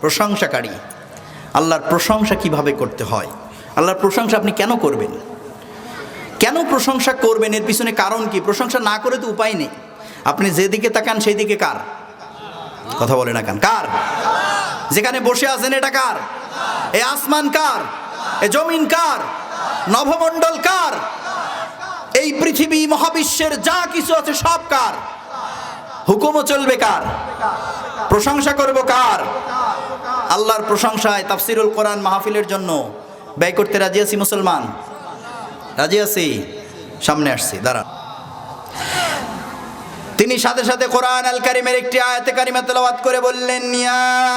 প্রশংসাকারী। আল্লাহর প্রশংসা কীভাবে করতে হয়? আল্লাহর প্রশংসা আপনি কেন করবেন? কেন প্রশংসা করবেন? এর পিছনে কারণ কি? প্রশংসা না করে তো উপায় নেই। আপনি যেদিকে তাকান সেই দিকে কার? কথা বলে না কান? কার? যেখানে বসে আছেন, এটা কার? এ আসমান কার? এ জমিন কার? নভমণ্ডল কার? এই পৃথিবী, মহাবিশ্বের যা কিছু আছে, সব কার? হুকুমও চলবে কার? প্রশংসা করব কার? আল্লাহর প্রশংসায় তাফসিরুল কোরআন মাহফিলের জন্য ব্যয় করতে রাজি আছি মুসলমান? রাজি আছি? সামনে আসছি, দাঁড়ান। তিনি সাথে সাথে কোরআন আল কারিমের একটি আয়াতে কারিমা তেলাওয়াত করে বললেন, ইয়া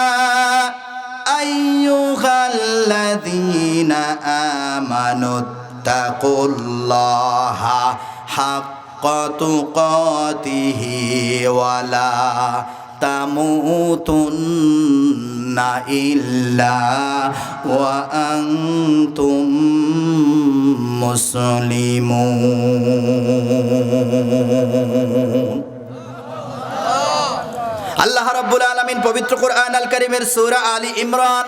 তামুতুন্না ওয়া আনতুম মুসলিমুন আল্লাহ রাব্বুল আলামিন পবিত্র কোরআন আল কারীমের সূরা আলী ইমরান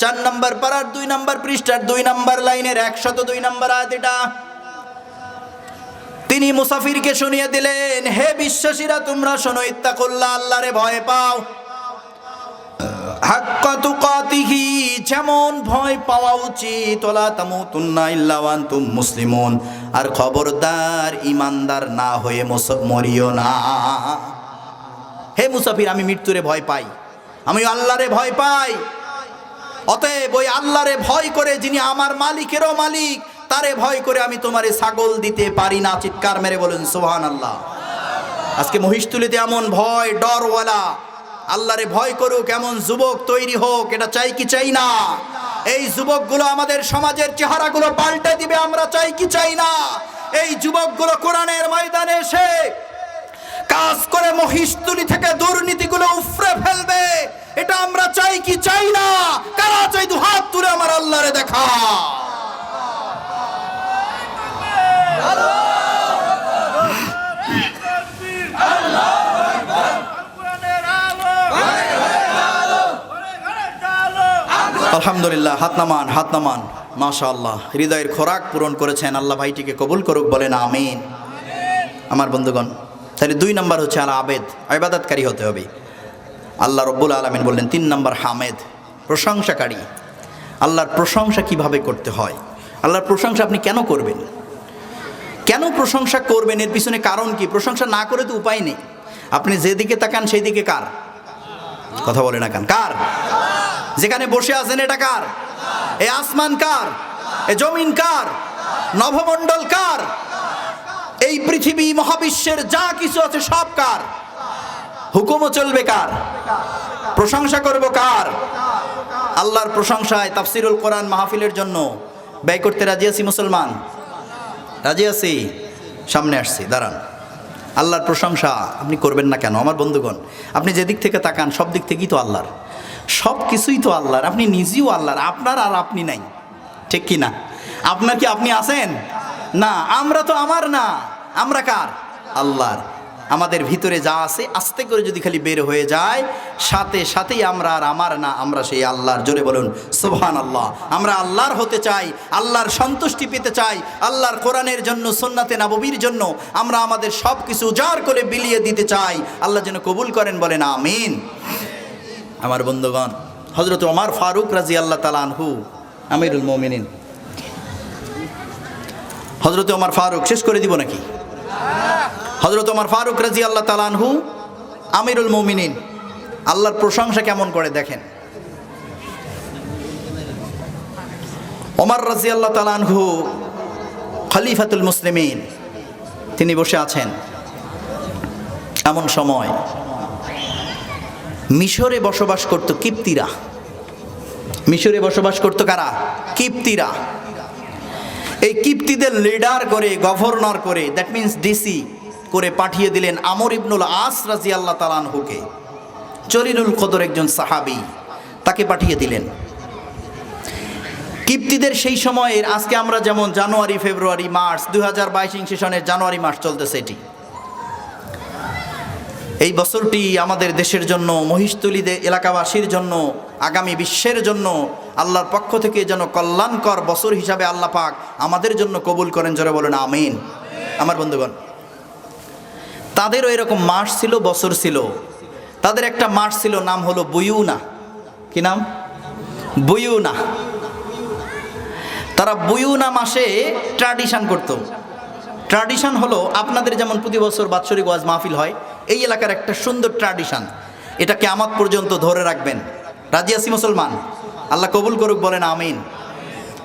চার নম্বর পারার দুই নম্বর পৃষ্ঠার দুই নম্বর লাইনের একশত দুই নম্বর এটা। তিনি মুসাফিরকে শুনিয়ে দিলেন, হে বিশ্বাসীরা, তোমরা শোনো, ইত্তাকুল্লাহ, আল্লাহরে ভয় পাও। হাক্কা তুকাতিহি, যেমন ভয় পাওয়া উচিত। ওলা তামুতুন্না ইল্লা ওয়া আনতুম মুসলিমুন। আর খবরদার ইমানদার না হয়ে মরিও না। হে মুসাফির, আমি মৃত্যুরে ভয় পাই। আমি আল্লাহরে ভয় পাই। অতএব ওই আল্লাহরে ভয় করে যিনি আমার মালিকেরও মালিক, তারে ভয় করে আমি তোমারে ছাগল দিতে পারি না। চিৎকার মেরে বলুন সোহান আল্লাহ আজকে মহিষতুলিতে এমন ভয়, ডরওয়ালা। আল্লাহরে ভয় করুক, এমন যুবক তৈরি হোক, এটা চাই কি চাই না? এই যুবকগুলো আমাদের সমাজের চেহারাগুলো পাল্টে দিবে, আমরা চাই কি চাই না? এই যুবকগুলো কোরআনের ময়দানে এসে কাজ করে মহিষতুলি থেকে দুর্নীতিগুলো উফরে ফেলবে, এটা আমরা চাই কি চাই না? কারা চাই দু হাত তুলে আমার আল্লাহরে দেখা? আলহামদুলিল্লাহ, হাত নামান হাত নামান। মাশা আল্লাহ হৃদয়ের খোরাক পূরণ করেছেন। আল্লাহ ভাইটিকে কবুল করুক, বলেন আমিন। আমার বন্ধুগণ, তাহলে দুই নম্বর হচ্ছে আল আবেদ আবাদাতকারী হতে হবে। আল্লাহ রব্বুল আলমিন বললেন, তিন নম্বর হামেদ, প্রশংসাকারী। আল্লাহর প্রশংসা কীভাবে করতে হয়? আল্লাহর প্রশংসা আপনি কেন করবেন? কেন প্রশংসা করবেন? এর পিছনে কারণ কি? প্রশংসা না করে তো উপায় নেই। আপনি যেদিকে তাকান সেই দিকে কার? কথা বলে না কান? কার? যেখানে বসে আছেন, এটা কার? এ আসমান কার? এ জমিন কার? নভমণ্ডল কার? এই পৃথিবী, মহাবিশ্বের যা কিছু আছে সব কার? হুকুমও চলবে কার? প্রশংসা করব কার? আল্লাহর প্রশংসায় তাফসিরুল কোরআন মাহফিলের জন্য ব্যয় করতে রাজি আছি মুসলমান? রাজি আছি? সামনে আসছি, দাঁড়ান। আল্লাহর প্রশংসা আপনি করবেন না কেন? আমার বন্ধুগণ, আপনি যেদিক থেকে তাকান, সব দিক থেকেই তো আল্লাহর। সব কিছুই তো আল্লাহর, আপনি নিজেও আল্লাহর, আপনার আর আপনি নাই। ঠিক কি না আপনার কি আপনি আছেন? না, আমরা তো আমার না। আমরা কার? আল্লাহর। আমাদের ভিতরে যা আছে, আস্তে করে যদি খালি বের হয়ে যায়, সাথে সাথেই আমরা আর আমার না, আমরা সেই আল্লাহর। জোরে বলুন সোহান আল্লাহ আমরা আল্লাহর হতে চাই, আল্লাহর সন্তুষ্টি পেতে চাই, আল্লাহর কোরআনের জন্য, সোন্নাতে নাববীর জন্য আমরা আমাদের সব কিছু উজাড় করে বিলিয়ে দিতে চাই। আল্লাহ যেন কবুল করেন, বলেন, আমিন। আমার বন্ধুগণ হজরত ওমার ফারুক রাজি আল্লাহ তালানহু আমিরুল মোমিনিন। হজরত ওমর ফারুক, শেষ করে দিব নাকি? হজরত ওমার ফারুক রাজি আল্লাহ তালানহু আমিরুল মোমিনিন, আল্লাহর প্রশংসা কেমন করে দেখেন? ওমর রাজি আল্লাহ তালানহু খলিফাতুল মুসলিমিন, তিনি বসে আছেন। এমন সময় মিশরে বসবাস করত কিপ্তিরা। মিশরে বসবাস করত কারা? কিপ্তিরা। এই কিপ্তিদের লিডার করে, গভর্নর করে দ্যাট মিন্স ডিসি করে পাঠিয়ে দিলেন আমর ইবনুল আস রাজি আল্লাহ তালানহুকে জলিলুল কদর একজন সাহাবি তাকে পাঠিয়ে দিলেন। কিপ্তিদের সেই সময়ের, আজকে আমরা যেমন জানুয়ারি, ফেব্রুয়ারি, মার্চ, দুই হাজার বাইশ সেশনের জানুয়ারি মাস চলতেছে এটি। এই বছরটি আমাদের দেশের জন্য মহিষতলিদে এলাকাবাসীর জন্য, আগামী বিশ্বের জন্য, আল্লাহর পক্ষ থেকে যেন কল্যাণকর বছর হিসাবে আল্লাহ পাক আমাদের জন্য কবুল করেন, জোরে বলেন, আমিন। আমার বন্ধুগণ, তাদেরও এরকম মাস ছিল, বছর ছিল। তাদের একটা মাস ছিল, নাম হলো বুয়ুনা। কি নাম? বুয়ুনা। তারা বুয়ুনা মাসে ট্র্যাডিশন করতো। ট্র্যাডিশন হলো, আপনাদের যেমন প্রতি বছর বাৎসরিক ওয়াজ মাহফিল হয় এই এলাকার একটা সুন্দর ট্র্যাডিশন এটা কেয়ামত পর্যন্ত ধরে রাখবেন। রাজি আসি মুসলমান? আল্লাহ কবুল করুক, বলেন আমিন।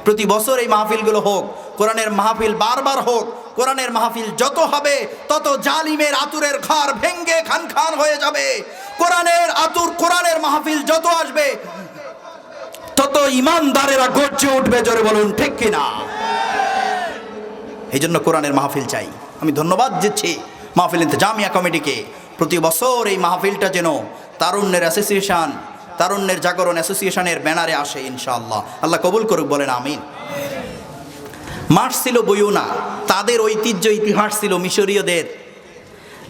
প্রতি বছর এই মাহফিলগুলো হোক, কোরআনের মাহফিল বারবার হোক, কোরআনের মাহফিল যত হবে, তত জালিমের আতুরের ঘর ভেঙ্গে খান খান হয়ে যাবে। কোরআনের আতুর, কোরআনের মাহফিল যত আসবে, তত ইমানদারেরা গর্জে উঠবে, জোরে বলুন, ঠিক কিনা? এই জন্য কোরআনের মাহফিল চাই। আমি ধন্যবাদ দিচ্ছি। মাহফিল জামিয়া কমিটিকে। প্রতি বছর এই মাহফিলটা যেন তারুণ্যের অ্যাসোসিয়েশন তারুণ্যের জাগরণ অ্যাসোসিয়েশনের ব্যানারে আসে ইনশাআল্লাহ। আল্লাহ কবুল করুক, বলেন আমিন। মার্চ ছিল বইউনা, তাদের ঐতিহ্য, ইতিহাস ছিল মিশরীয়দের।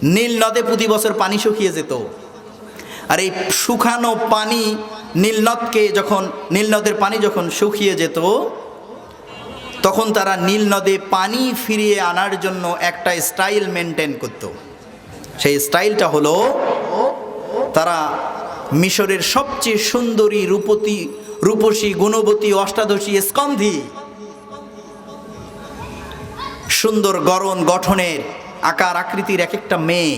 নীল নদে প্রতি বছর পানি শুকিয়ে যেত। আর এই শুকানো পানি নীলনদকে যখন নীলনদের পানি যখন শুকিয়ে যেত তখন তারা নীল নদে পানি ফিরিয়ে আনার জন্য একটা স্টাইল মেনটেন করত। সেই স্টাইলটা হলো তারা মিশরের সবচেয়ে সুন্দরী রূপতী, রূপসী, গুণবতী, অষ্টাদশী স্কন্ধি সুন্দর গরণ গঠনের আকার আকৃতির এক একটা মেয়ে।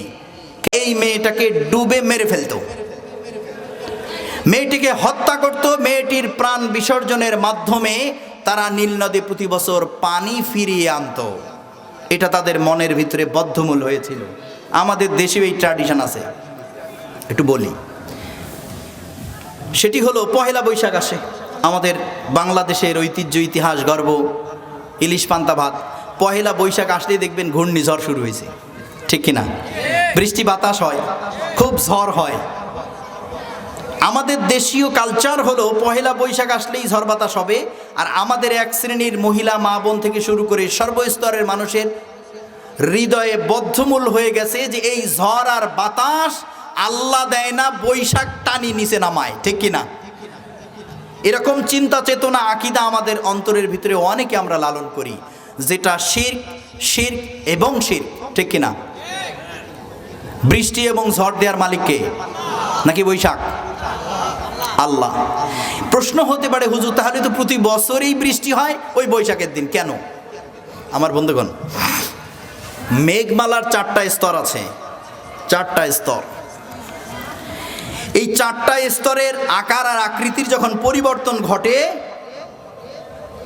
এই মেয়েটাকে ডুবে মেরে ফেলতো। মেয়েটিকে হত্যা করত। মেয়েটির প্রাণ বিসর্জনের মাধ্যমে তারা নীল নদী প্রতি বছর পানি ফিরিয়ে আনতো। এটা তাদের মনের ভিতরে বদ্ধমূল হয়েছিল। আমাদের দেশেও এই ট্র্যাডিশন আছে। একটু বলি। সেটি হলো পহেলা বৈশাখ আসে। আমাদের বাংলাদেশের ঐতিহ্য, ইতিহাস, গর্ব, ইলিশ পান্তা ভাত। পহেলা বৈশাখ আসলেই দেখবেন ঘূর্ণিঝড় শুরু হয়েছে। ঠিক কিনা? বৃষ্টি বাতাস হয়, খুব ঝড় হয়। আমাদের দেশীয় কালচার হলো পহেলা বৈশাখ আসলেই ঝড় বাতাস হবে, আর আমাদের এক শ্রেণির মহিলা মা বোন থেকে শুরু করে সর্বস্তরের মানুষের হৃদয়ে বদ্ধমূল হয়ে গেছে যে এই ঝড় আর বাতাস আল্লাহ দেয় না, বৈশাখ টানি নিচে নামায়, ঠিক কিনা এরকম চিন্তা, চেতনা, আকিদা আমাদের অন্তরের ভিতরে অনেকে আমরা লালন করি, যেটা শির শির এবং শির ঠিক কিনা বৃষ্টি এবং ঝড় দেওয়ার মালিককে নাকি বৈশাখ? আল্লাহ। প্রশ্ন হতে পারে, হুজুর, তাহলে তো প্রতি বছরেই বৃষ্টি হয় ওই বৈশাখের দিন। কেন? আমার বন্ধুগণ, মেঘমালার চারটা স্তর আছে। চারটা স্তর। এই চারটা স্তরের আকার আর আকৃতির যখন পরিবর্তন ঘটে,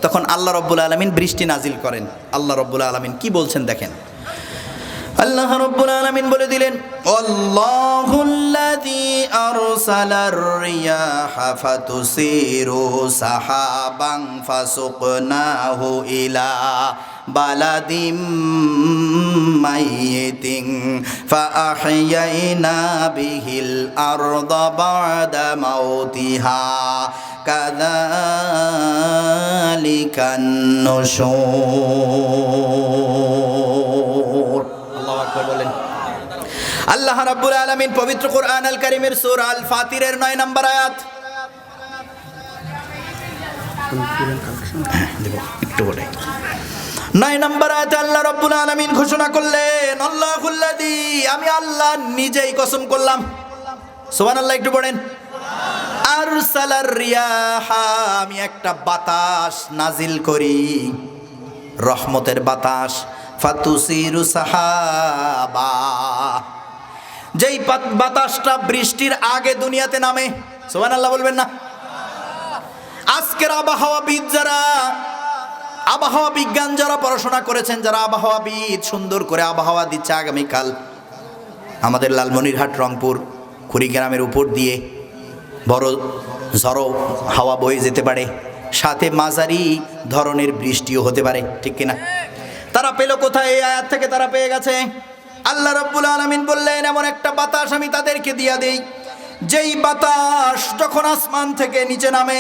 তখন আল্লাহ রব্বুল আলমিন বৃষ্টি নাজিল করেন। আল্লাহ রব্বুল আলমিন কি বলছেন দেখেন। আল্লাহ রব্বুল আলামিন বলে দিলেন, আল্লাহুল্লাযী আরসালার রিয়াহা ফাতুসিরু সাহাবান ফাসুকনাহু ইলা বালাদিম মাইয়িতিন ফাআহইয়াইনা বিহিল আরদা বা'দা মাউতিহা কাযালিকান নুশুর। আল্লাহ রাব্বুল আলামিন পবিত্র কোরআন আল কারীমের সূরা আল ফাতিরের 9 নম্বর আয়াত। নয় নম্বর আয়াতে আল্লাহ রাব্বুল আলামিন ঘোষণা করলেন, আল্লাহুল্লাযী আমি আল্লাহ নিজেই কসম করলাম। সুবহানাল্লাহ, একটু পড়েন। আরসালার রিয়াহা, আমি একটা বাতাস নাজিল করি। রহমতের বাতাস। ফাতুসিরু সাহাবা। যেই বাতাসটা বৃষ্টির আগে দুনিয়াতে নামে সোহান আল্লাহ বলবেন না? আজকের আবহাওয়াবিদ যারা, আবহাওয়া বিজ্ঞান যারা পড়াশোনা করেছেন, যারা আবহাওয়াবিদ সুন্দর করে আবহাওয়া দিচ্ছে আগামীকাল, আমাদের লালমনিরহাট, রংপুর, কুড়িগ্রামের উপর দিয়ে বড় ঝড়ো হাওয়া বয়ে যেতে পারে, সাথে মাঝারি ধরনের বৃষ্টিও হতে পারে, ঠিক কিনা? তারা পেল কোথায়? এই আয়াত থেকে তারা পেয়ে গেছে। আল্লাহ রব্বুল আলমিন বললেন, এমন একটা বাতাস আমি তাদেরকে দিয়া দেই, যেই বাতাস যখন আসমান থেকে নিচে নামে,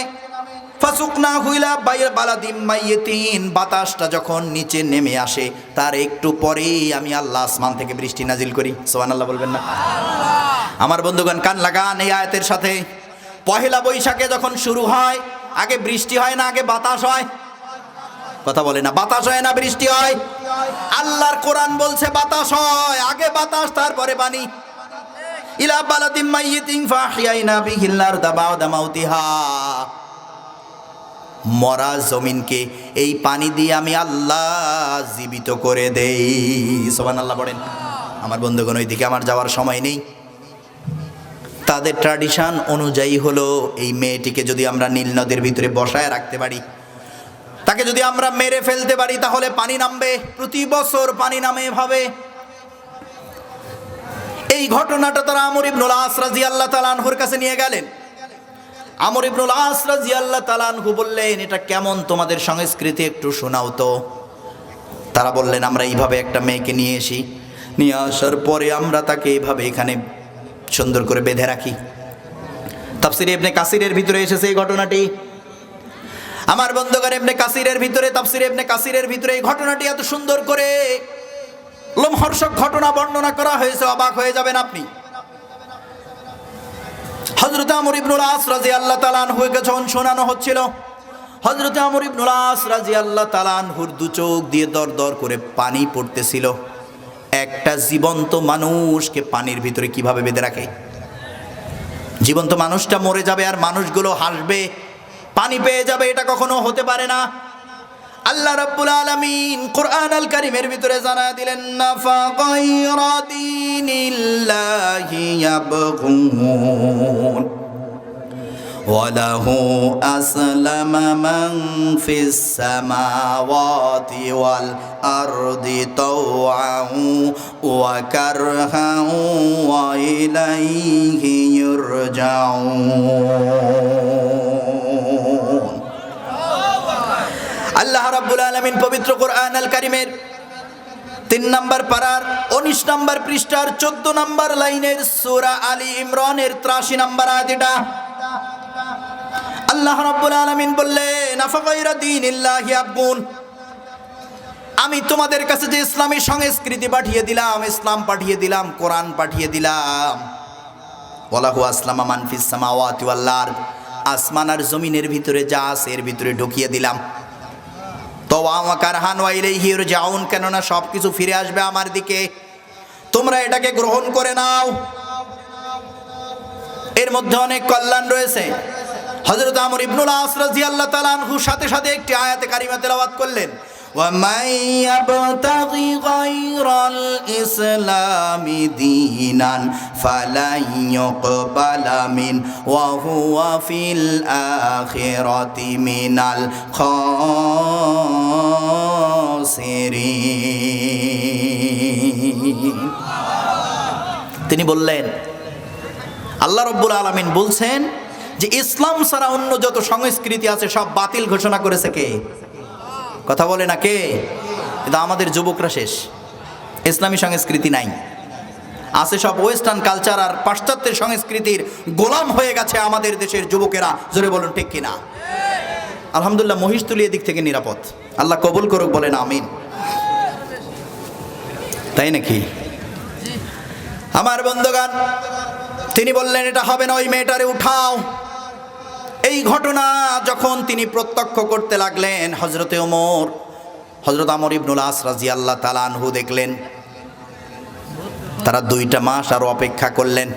ফাসুকনা হুইলা বাইর বালাদিম মাইয়েতিন, বাতাসটা যখন নিচে নেমে আসে, তার একটু পরেই আমি আল্লাহ আসমান থেকে বৃষ্টি নাজিল করি। সোহান আল্লাহ বলবেন না। আমার বন্ধুগণ, কান লাগান এই আয়াতের সাথে। পহেলা বৈশাখে যখন শুরু হয়, আগে বৃষ্টি হয় না, আগে বাতাস হয়। কথা বলে না। বাতাস হয় না, বৃষ্টি হয়। আল্লাহর কোরআন বলছে, বাতাস হয়। আগে বাতাস, তারপরে পানি। ইলা বালাদিম মাইয়িতিন ফাহিয়াইনা বিহিল আরদা বাদা মাউতিহা। মরা জমিনকে এই পানি দিয়ে আমি আল্লাহ জীবিত করে দেই। সোবান আল্লাহ পড়েন আমার বন্ধুগণ, ওইদিকে আমার যাওয়ার সময় নেই। তাদের ট্র্যাডিশন অনুযায়ী হলো, এই মেয়েটিকে যদি আমরা নীল নদের ভিতরে বসায় রাখতে পারি তাকে যদি আমরা মেরে ফেলতে পারি, তাহলে পানি নামবে, প্রতি বছর পানি নামে এভাবে। এই ঘটনাটা তারা আমর ইবনুল আস রাজি আল্লাহ তালানহুর কাছে নিয়ে গেলেন। আমর ইবনুল আস রাজি আল্লাহ তালানহু বললেন, এটা কেমন তোমাদের সংস্কৃতি একটু শোনাও তো। তারা বললেন, আমরা এইভাবে একটা মেয়েকে নিয়ে এসি। নিয়ে আসার পরে আমরা তাকে এইভাবে এখানে সুন্দর করে বেঁধে রাখি। তাফসির ইবনে কাসিরের ভিতরে এসেছে এই ঘটনাটি। আমার বন্ধুগণ এমনি কাসিরের ভিতরে, তাফসির এমনি কাসিরের ভিতরে এই ঘটনাটি এত সুন্দর করে লোমহর্ষক ঘটনা বর্ণনা করা হয়েছে, অবাক হয়ে যাবেন আপনি। শোনানো হচ্ছিল। দু চোখ দিয়ে দর দর করে পানি পড়তেছিল। একটা জীবন্ত মানুষকে পানির ভিতরে কীভাবে বেঁধে রাখে? জীবন্ত মানুষটা মরে যাবে আর মানুষগুলো হাসবে পানি পেয়ে যাবে এটা কখনো হতে পারে না আল্লাহ রাব্বুল আলামিন কোরআন আল কারীমের ভিতরে জানা দিলেন না ফাগাইরা দীনিল্লাহি ইয়াবগুন وله أسلم من في السماوات والأرض طوعا وكرها وإليه يرجعون আল্লাহ রাব্বুল আলামিন পবিত্র কোরআন আল কারিমের তিন নম্বর পারার উনিশ নম্বর পৃষ্ঠার চোদ্দ নম্বর লাইনের সূরা আলী ইমরানের ত্রাশি নম্বর আয়াতিটা আল্লাহ রাব্বুল আলামিন বললেন আফাগাইরা দীনিল্লাহি আবগুন আমি তোমাদের কাছে যে ইসলামী সংস্কৃতি পাঠিয়ে দিলাম, ইসলাম পাঠিয়ে দিলাম, কোরআন পাঠিয়ে দিলাম। ওয়ালাহু আসলামা মানফিস সামাওয়াতি ওয়াল আরদ। আসমান আর জমিনের ভিতরে যা আছে এর ভিতরে ঢুকিয়ে দিলাম। তো আমাকার হান ওয়াইলাইহি যাউন কেননা সব কিছু ফিরে আসবে আমার দিকে। তোমরা এটাকে গ্রহণ করে নাও। এর মধ্যে অনেক কল্যাণ রয়েছে। হজরত আমর ইবনুল আসরাজি আল্লাহ তাআলা সাথে সাথে একটি আয়াতে কারিমা তেলাবাদ করলেন। ومن يبتغي غير الإسلام دينا فلن يقبل منه وهو في الآخرة من الخاسرين তিনি বললেন আল্লাহ রব্বুল আলমিন বলছেন যে ইসলাম ছাড়া অন্য যত সংস্কৃতি আছে সব বাতিল ঘোষণা করেছে কে কথা বলে না কে? কিন্তু আমাদের যুবকরা শেষ। ইসলামী সংস্কৃতি নাই। আছে সব ওয়েস্টার্ন কালচার আর পাশ্চাত্যের সংস্কৃতির গোলাম হয়ে গেছে আমাদের দেশের যুবকেরা। জোরে বলুন, ঠিক কিনা? আলহামদুলিল্লাহ মহিষতুলি এদিক থেকে নিরাপদ। আল্লাহ কবুল করুক, বলেন আমিন। তাই নাকি? আমার বন্ধুগান তিনি বললেন, এটা হবে না ওই মেয়েটারে উঠাও। এই ঘটনা যখন তিনি প্রত্যক্ষ করতে লাগলেন হজরতে ওমর হজরত আমর ইবনুল আস রাজি আল্লাহ তালানহু দেখলেন, তারা দুইটা মাস আরও অপেক্ষা করলেন।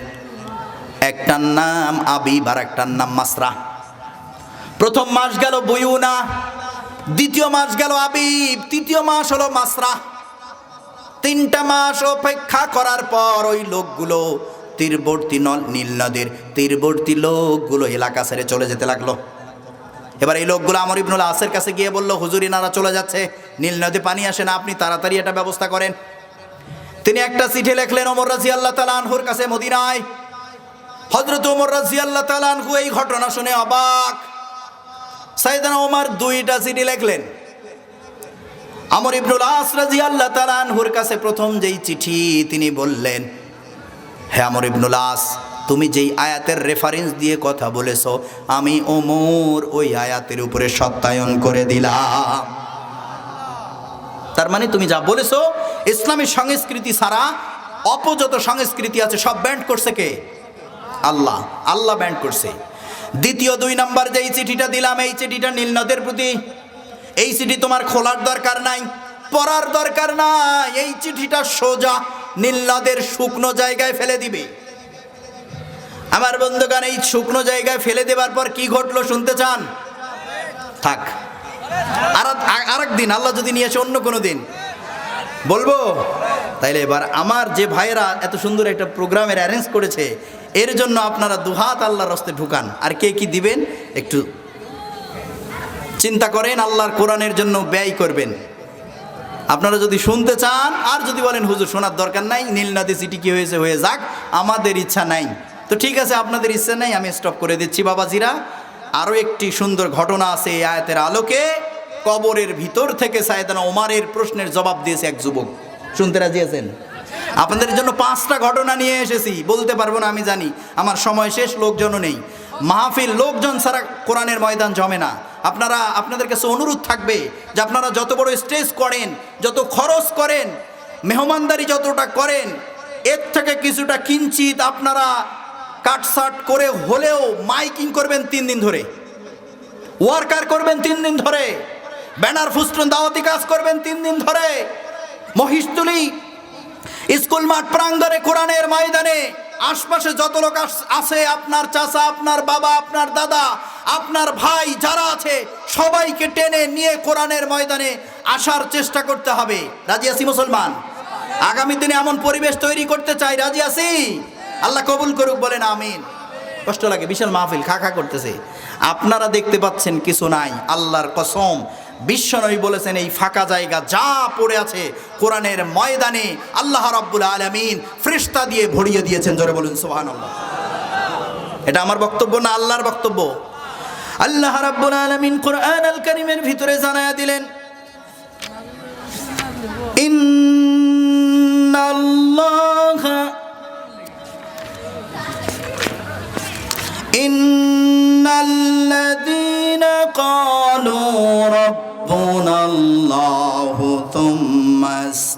একটার নাম আবিব আর একটার নাম মাসরা। প্রথম মাস গেল বুয়ুনা, দ্বিতীয় মাস গেল আবিব, তৃতীয় মাস হলো মাসরা। তিনটা মাস অপেক্ষা করার পর ওই লোকগুলো তীরবর্তী নল নীল নদীর তীরবর্তী লোকগুলো এলাকা ছেড়ে চলে যেতে লাগল। এবার এই লোকগুলো আমর ইবনুল আসের কাছে গিয়ে বলল, হুজুর ইনারা চলে যাচ্ছে। নীল নদী পানি আসে না, আপনি তাড়াতাড়ি এটা ব্যবস্থা করেন। তিনি একটা চিঠি লেখলেন ওমর রাজি আল্লাহ তালানহুর কাছে মদিনায়। হজরত ওমর রাজি আল্লাহ তালানহু এই ঘটনা শুনে অবাক। সাইদানা ওমার দুইটা চিঠি লেখলেন। আমর ইবনুল আস রাজি আল্লাহ তালানহুর কাছে প্রথম যেই চিঠি তিনি বললেন হে আমর ইবনুল আস, তুমি যেই আয়াতের রেফারেন্স দিয়ে কথা বলেছ, আমি ওমর ওই আয়াতের উপরে সত্যায়ন করে দিলাম। তার মানে তুমি যা বলেছ, ইসলামী সংস্কৃতি ছাড়া অপযত সংস্কৃতি আছে, সব ব্যান্ড করছে কে? আল্লাহ আল্লাহ ব্যান্ড করছে। দ্বিতীয় দুই নম্বর যে এই চিঠিটা দিলাম, এই চিঠিটা নীল নদের প্রতি। এই চিঠি তোমার খোলার দরকার নাই, পড়ার দরকার নাই, এই চিঠিটা সোজা নীল নদের শুকনো জায়গায় ফেলে দিবে। আমার বন্ধুগান এই শুকনো জায়গায় ফেলে দেবার পর কি ঘটলো শুনতে চান? থাক। আর আরেক দিন, আল্লাহ যদি নিয়ে আসে অন্য কোনো দিন। বলব? তাইলে এবার আমার যে ভাইয়েরা এত সুন্দর একটা প্রোগ্রামের অ্যারেঞ্জ করেছে, এর জন্য আপনারা দুহাত আল্লাহর রস্তে ঢুকান। আর কে কি দিবেন? একটু চিন্তা করেন, আল্লাহর কোরআনের জন্য ব্যয় করবেন। আপনারা যদি শুনতে চান, আর যদি বলেন, হুজুর, শোনার দরকার নাই, নীল নদী সিটি কি হয়েছে, হয়ে যাক, আমাদের ইচ্ছা নাই। তো ঠিক আছে, আপনাদের ইচ্ছা নাই, আমি স্টপ করে দিচ্ছি, বাবাজিরা। আরও একটি সুন্দর ঘটনা আছে এই আয়াতের আলোকে। কবরের ভিতর থেকে সায়দানা ওমারের প্রশ্নের জবাব দিয়েছে এক যুবক। শুনতে রাজি আছেন? আপনাদের জন্য পাঁচটা ঘটনা নিয়ে এসেছি, বলতে পারব না, আমি জানি। আমার সময় শেষ, লোকজনও নেই। মাহফিল, লোকজন ছাড়া কোরআনের ময়দান জমে না। আপনারা আপনাদের কাছে অনুরোধ থাকবে যে আপনারা যত বড় স্টেজ করেন, যত খরচ করেন, মেহমানদারি যতটা করেন, এর থেকে কিছুটা কিঞ্চিত আপনারা কাটসাট করে হলেও মাইকিং করবেন তিন দিন ধরে। ওয়ার্কার করবেন তিন দিন ধরে। ব্যানার ফুস্টন দাওয়াতি কাজ করবেন তিন দিন ধরে। মহিষতুলি স্কুল মাঠ প্রাঙ্গণে, কোরআনের ময়দানে আশপাশে যত লোক আস- আছে, আপনার চাচা, আপনার বাবা, আপনার দাদা, আপনার ভাই যারা আছে, সবাইকে টেনে নিয়ে কোরআনের ময়দানে আসার চেষ্টা করতে হবে। রাজি আছি মুসলমান? আগামী দিনে এমন পরিবেশ তৈরি করতে চাই, রাজি আছি? আল্লাহ কবুল করুক, বলেন আমিন। কষ্ট লাগে, বিশাল মাহফিল খা খা করতেছে। আপনারা দেখতে পাচ্ছেন কিছু নাই, আল্লাহর কসম। বিশ্বনবী বলেছেন, এই ফাঁকা জায়গা যা পড়ে আছে কোরআনের ময়দানে আল্লাহ রাব্বুল আলামিন ফ্রিস্তা দিয়ে ভরিয়ে দিয়েছেন। জোরে বলুন, সুবহানাল্লাহ। এটা আমার বক্তব্য না আল্লাহর বক্তব্য? আল্লাহ রাব্বুল আলামিন কোরআন আল কারীমের ভিতরে জানায়া দিলেন, ইন্নাল্লাহা إن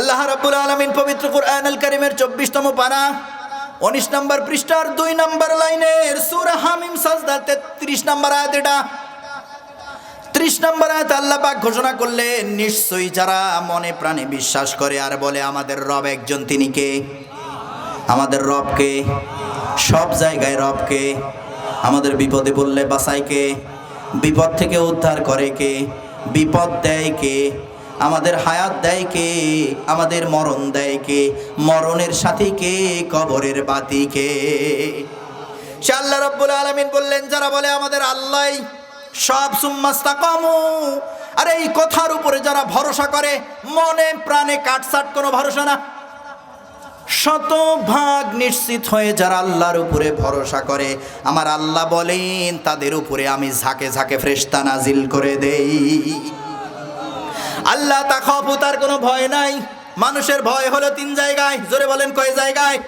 আল্লাহ রাব্বুল আলামিন পবিত্র কোরআন আল কারীমের 24তম পারা 19 নম্বর পৃষ্ঠার দুই নম্বর লাইনের সূরা হামিম সাজদা 33 নম্বর আয়াত এটা। 30 নম্বর আয়াত আল্লাহ পাক ঘোষণা করলেন, নিশ্চয়ই যারা মনে প্রাণে বিশ্বাস করে আর বলে আমাদের রব একজন তিনি কে? আমাদের রবকে সব জায়গায় রবকে আমাদের বিপদে পড়লে বাঁচায় কে? বিপদ থেকে উদ্ধার করে কে? বিপদ দেয় কে? আমাদের হায়াত দেয় কে? আমাদের মরণ দেয় কে? মরণের সাথে কে? কবরের বাতি কে? সে আল্লাহ রব্বুল আলমিন বললেন, যারা বলে আমাদের আল্লাহ সব সুম্মাস্তাকামু, আর এই কথার উপরে যারা ভরসা করে, মনে প্রাণে কাটসাট কোনো ভরসা না। শতভাগ নিশ্চিত হয়ে যারা আল্লাহর উপরে ভরসা করে, আমার আল্লাহ বলেন, তাদের উপরে আমি ঝাঁকে ঝাঁকে ফ্রেস্তা নাজিল করে দেই। আল্লাহ তা তার কোনো ভয় নাই। মানুষের ভয় হলো তিন জায়গায়। জোরে বলেন কয় জায়গায়?